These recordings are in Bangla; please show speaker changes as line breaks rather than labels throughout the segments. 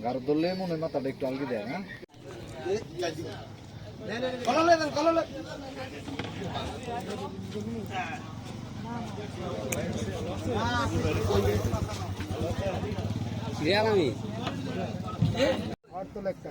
গাড়ি ধরলে মনে মাথাটা একটু আলগি দেয়
কললে আমি
একটা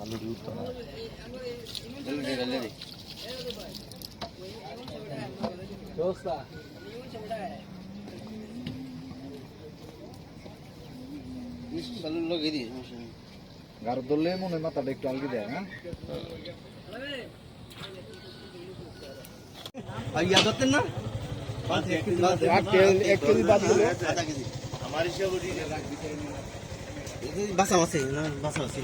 আলু দুধ না।
নেই
গাড়ি ধরলে মনে মাথাটা একটু আলগি দেয় হ্যাঁ?
আর ইয়া ধরতেন না? বাসা আছে না বাসা আছে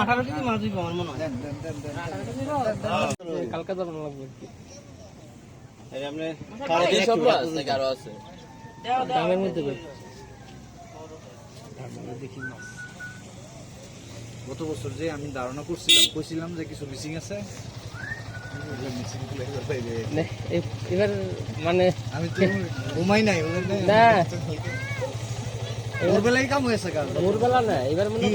আঠারো কেজি মাছ দিব আমার মনে হয় কালকে আছে দামের মধ্যে দেখি মাছ।
গত বছর যে আমি ধারণা করছিলাম কইছিলাম যে কিছু মিসিং আছে।
এবার মানে
আমি তো ঘুমাই নাই
না।
ওর বেলায় কাম হয়েছে কাল।
বেলা না এবার মনে